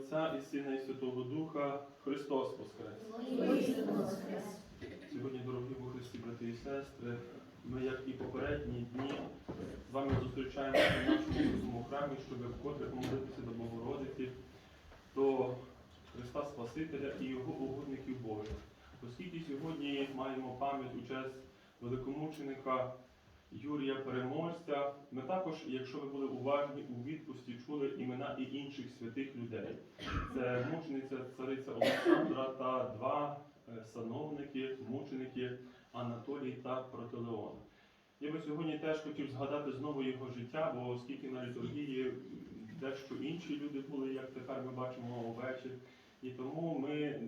Отця і Сина, і Святого Духа, Христос Воскрес! Сьогодні, дорогі у Христі, брати і сестри, ми, як і попередні дні, з вами зустрічаємося в нашому Святому храмі, щоб вкотре помолитися до Богородиці, до Христа Спасителя і Його угодників Божих. Оскільки сьогодні маємо пам'ять у честь великомученика Юрія Переможця, ми також, якщо ви були уважні у відпусті, чули імена і інших святих людей. Це мучениця цариця Олександра та два е, сановники, мученики Анатолій та Протилеон. Я би сьогодні теж хотів згадати знову його життя, бо оскільки на літургії дещо інші люди були, як тепер ми бачимо увечері. І тому ми,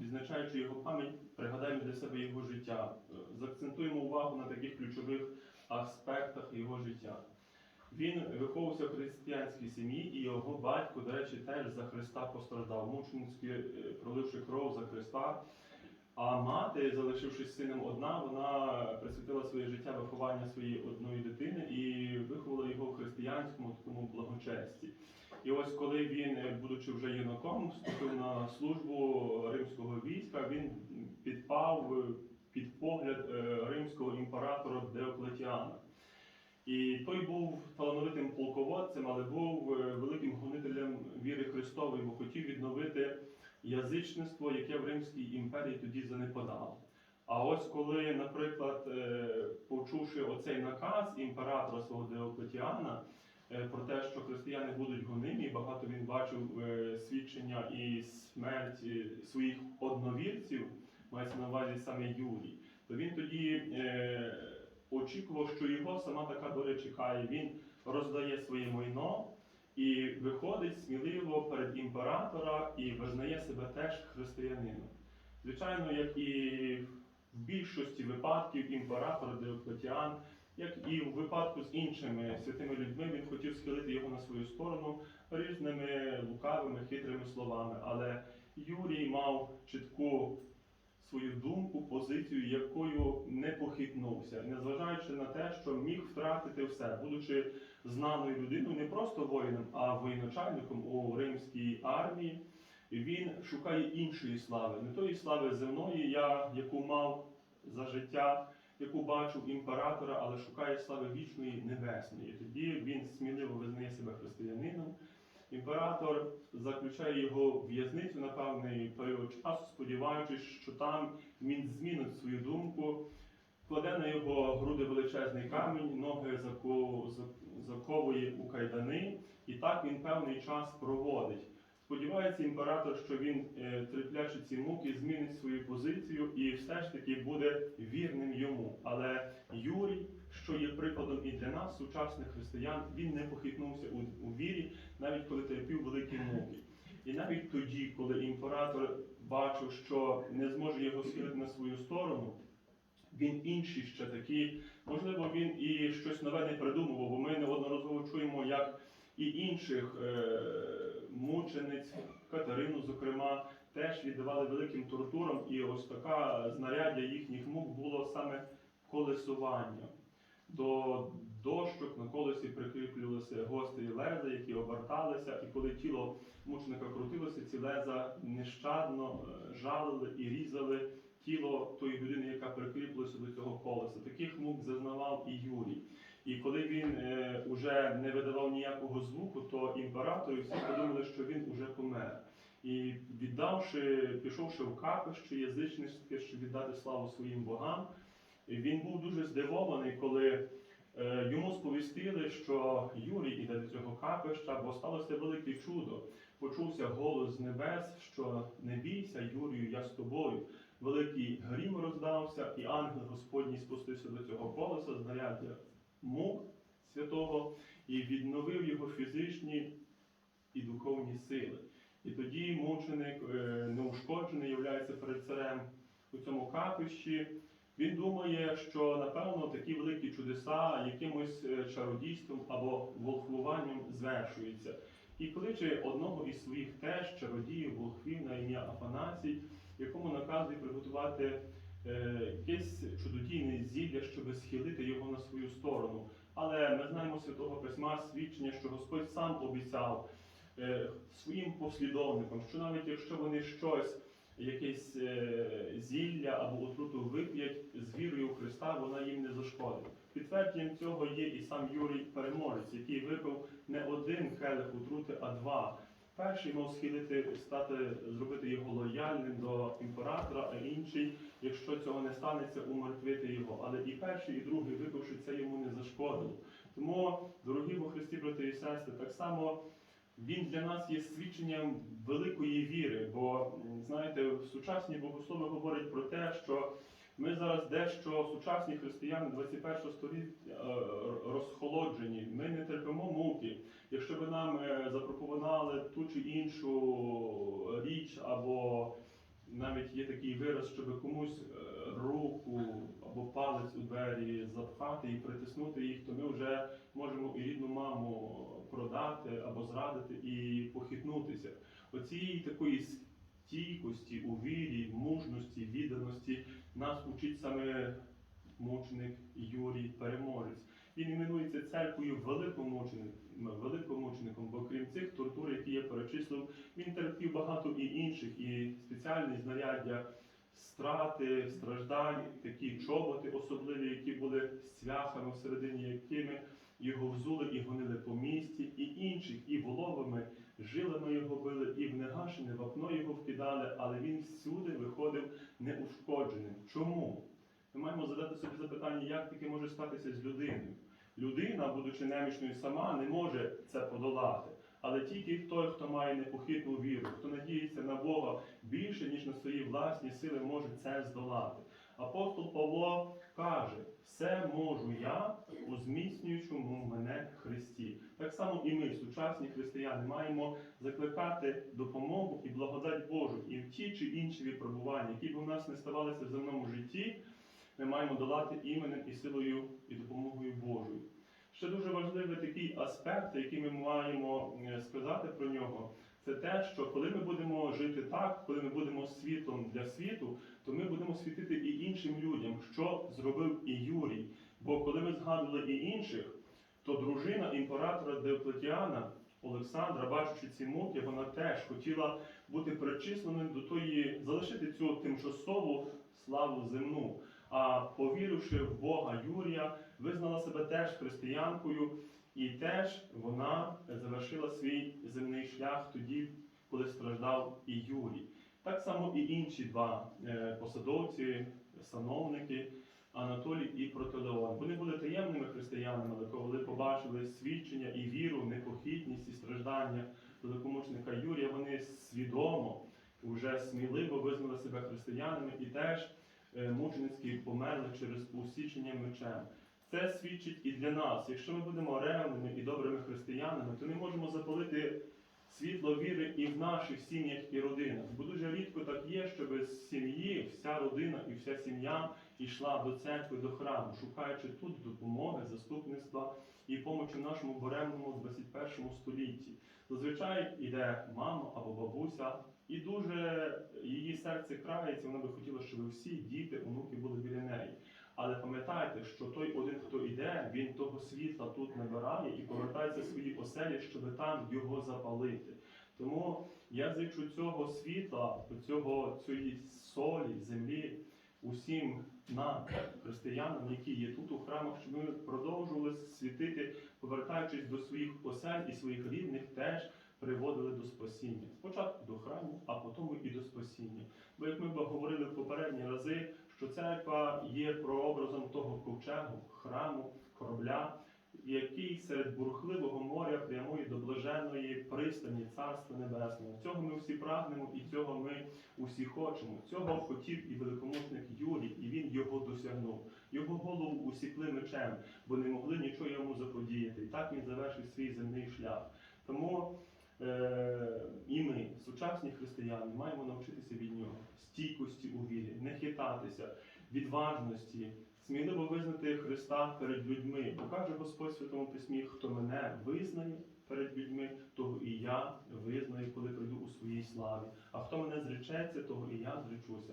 відзначаючи його пам'ять, пригадаємо для себе його життя, Е, заакцентуємо увагу на таких ключових аспектах його життя. Він виховувався в християнській сім'ї, і його батько, до речі, теж за Христа постраждав, мученицьки е, проливши кров за Христа. А мати, залишившись сином одна, вона присвятила своє життя вихованню своєї одної дитини і виховала його в християнському такому благочесті. І ось коли він, е, будучи вже юнаком, вступив на службу римського війська, він підпав е, під погляд е, римського імператора Деоклетіана. І той був талановитим полководцем, але був великим гонителем віри Христової, бо хотів відновити язичництво, яке в Римській імперії тоді занепадало. А ось коли, наприклад, почувши оцей наказ імператора свого Деоклетіана про те, що християни будуть гонимі, багато він бачив е, свідчення і смерть е, своїх одновірців, мається на увазі саме Юрій, то він тоді е, очікував, що його сама така доля чекає. Він роздає своє майно і виходить сміливо перед імператора і визнає себе теж християнином. Звичайно, як і в більшості випадків імператор Диоклетіан, як і в випадку з іншими святими людьми, він хотів схилити його на свою сторону різними лукавими, хитрими словами. Але Юрій мав чітку свою думку, позицію, якою не похитнувся, незважаючи на те, що міг втратити все, будучи знаною людиною, не просто воїном, а воєначальником у римській армії. Він шукає іншої слави, не тої слави земної, я, яку мав за життя, яку бачив імператора, але шукає слави вічної небесної. І тоді він сміливо визнає себе християнином. Імператор заключає його в в'язницю на певний період часу, сподіваючись, що там він змінить свою думку, кладе на його груди величезний камінь, ноги заковує у кайдани, і так він певний час проводить. Сподівається імператор, що він, е, терплячи ці муки, змінить свою позицію і все ж таки буде вірним йому. Але Юрій, що є прикладом і для нас, сучасних християн, він не похитнувся у, у вірі, навіть коли терпів великі муки. І навіть тоді, коли імператор бачив, що не зможе його схилити на свою сторону, він інші ще такі, можливо, він і щось нове не придумував, бо ми неодноразово чуємо, як і інших е, мучениць, Катерину, зокрема, теж віддавали великим тортурам, і ось така знаряддя їхніх мук було саме колесування. До дощок на колесі прикріплювалися гострі леза, які оберталися, і коли тіло мученика крутилося, ці леза нещадно е, жалили і різали тіло тої людини, яка прикріплилася до цього колеса. Таких мук зазнавав і Юрій. І коли він е, уже не видавав ніякого звуку, то імператори всі подумали, що він уже помер. І віддавши, пішовши в капище язичницьке, щоб віддати славу своїм богам, він був дуже здивований, коли е, йому сповістили, що Юрій іде до цього капища, бо сталося велике чудо. Почувся голос з небес, що не бійся, Юрію, я з тобою. Великий грім роздався, і ангел Господній спустився до цього колеса, знаряддя мук святого, і відновив його фізичні і духовні сили. І тоді мученик е, неушкоджений являється перед царем у цьому капищі. Він думає, що напевно такі великі чудеса якимось е, чародійством або волхвуванням звершуються. І кличе одного із своїх теж чародіїв, волхвів на ім'я Афанасій, якому наказує приготувати якесь чудодійне зілля, щоб схилити його на свою сторону. Але ми знаємо святого письма свідчення, що Господь сам обіцяв е, своїм послідовникам, що навіть якщо вони щось, якесь е, зілля або отруту вип'ять з вірою в Христа, вона їм не зашкодить. Підтвердженням цього є і сам Юрій Переможець, який випив не один келих отрути, а два. Перший мав схилити, стати, зробити його лояльним до імператора, а інший, якщо цього не станеться, умертвити його. Але і перший, і другий, випивши це йому не зашкодило. Тому, дорогі во Христі, брати і сестри, так само він для нас є свідченням великої віри. Бо знаєте, сучасні богослови говорять про те, що ми зараз дещо сучасні християни 21 століття е, розхолоджені. Ми не терпимо муки. Якщо ви нам е, запропонували ту чи іншу річ, або навіть є такий вираз, щоб комусь е, руку або палець у двері запхати і притиснути їх, то ми вже можемо і рідну маму продати або зрадити і похитнутися. Оцієї такої стійкості у вірі, мужності, відданості нас учить саме мученик Юрій Переможець. Він іменується церквою великомучеником, бо крім цих тортур, які я перечислив, він терпів багато і інших, і спеціальні знаряддя страти, страждань, такі чоботи особливі, які були з цвяхами всередині, якими його взули і гонили по місті, і інших, жилами його били, і в негашене вапно його вкидали, але він всюди виходив неушкодженим. Чому? Ми маємо задати собі запитання, як таке може статися з людиною. Людина, будучи немічною сама, не може це подолати. Але тільки той, хто має непохитну віру, хто надіється на Бога більше, ніж на свої власні сили, може це здолати. Апостол Павло каже: все можу я у зміцнюючому мене Христі. Так само і ми, сучасні християни, маємо закликати допомогу і благодать Божу і в ті чи інші випробування, які б у нас не ставалися в земному житті, ми маємо долати іменем і силою і допомогою Божою. Ще дуже важливий такий аспект, який ми маємо е, сказати про нього, це те, що коли ми будемо жити так, коли ми будемо світлом для світу, то ми будемо світити і іншим людям, що зробив і Юрій. Бо коли ми згадували і інших, то дружина імператора Диоклетіана Олександра, бачучи ці муки, вона теж хотіла бути причисленою до тої, залишити цю тимчасову славу земну. А повіривши в Бога Юрія, визнала себе теж християнкою, і теж вона завершила свій земний шлях тоді, коли страждав і Юрій. Так само і інші два е, посадовці, сановники Анатолій і Протолеон. Вони були таємними християнами, але коли побачили свідчення і віру, непохитність і страждання великомученика Юрія, вони свідомо, вже сміливо визнали себе християнами і теж е, мученицьки померли через усічення мечем. Це свідчить і для нас. Якщо ми будемо ревними і добрими християнами, то ми можемо запалити світло віри і в наших сім'ях і родинах. Бо дуже рідко так є, щоб з сім'ї вся родина і вся сім'я йшла до церкви, до храму, шукаючи тут допомоги, заступництва і помочі нашому буремному 21 столітті. Зазвичай йде мама або бабуся, і дуже її серце крається, вона би хотіла, щоб всі діти, онуки були біля неї. Але пам'ятайте, що той один, хто йде, він того світла тут набирає і повертається в свої оселі, щоб там його запалити. Тому я зичу цього світла, цього цієї солі, землі усім нам, християнам, які є тут у храмах, щоб ми продовжували світити, повертаючись до своїх осель і своїх рідних, теж приводили до спасіння. Спочатку до храму, а потім і до спасіння. Бо як ми говорили в попередні рази, що церква є прообразом того ковчегу, храму, корабля, який серед бурхливого моря прямує до блаженної пристані Царства Небесного. Цього ми всі прагнемо і цього ми усі хочемо. Цього хотів і великомучник Юрій, і він його досягнув. Його голову усікли мечем, бо не могли нічого йому заподіяти. І так він завершив свій земний шлях. Тому і ми, сучасні християни, маємо навчитися від нього стійкості у вірі, не хитатися, відважності, сміливо визнати Христа перед людьми. Бо каже Господь Святому Письмі, хто мене визнає перед людьми, того і я визнаю, коли прийду у своїй славі. А хто мене зречеться, того і я зречуся.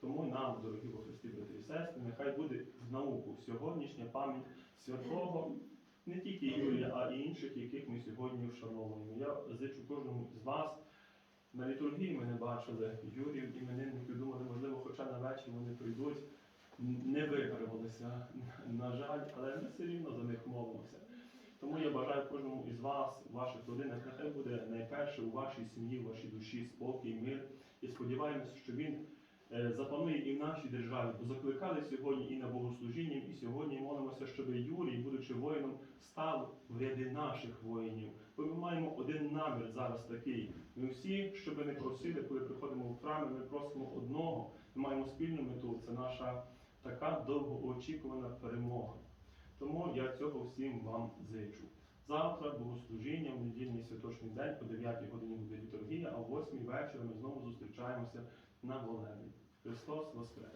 Тому нам, дорогі во Христі, брати і сестри, нехай буде в науку сьогоднішня пам'ять святого не тільки Юрія, а й інших, яких ми сьогодні вшановуємо. Я зичу кожному з вас. На літургії ми не бачили Юрів, іменинників, думали, можливо, хоча на вечір вони прийдуть, не виправилися, на жаль, але ми все рівно за них молимося. Тому я бажаю кожному із вас, ваших родинах, нехай буде найперше у вашій сім'ї, у вашій душі спокій, мир. І сподіваємося, що він е, запанує і в нашій державі. Бо закликали сьогодні і на богослужіння, і сьогодні молимося, щоб Юрій, будучи воїном, став в ряди наших воїнів. Бо ми маємо один намір зараз такий. Ми всі, що не просили, коли приходимо в храми, ми просимо одного. Ми маємо спільну мету. Це наша така довгоочікувана перемога. Тому я цього всім вам зичу. Завтра богослужіння в недільний святочний день о 9 годині буде літургія, а о 8 вечора ми знову зустрічаємося на Волені. Христос Воскрес!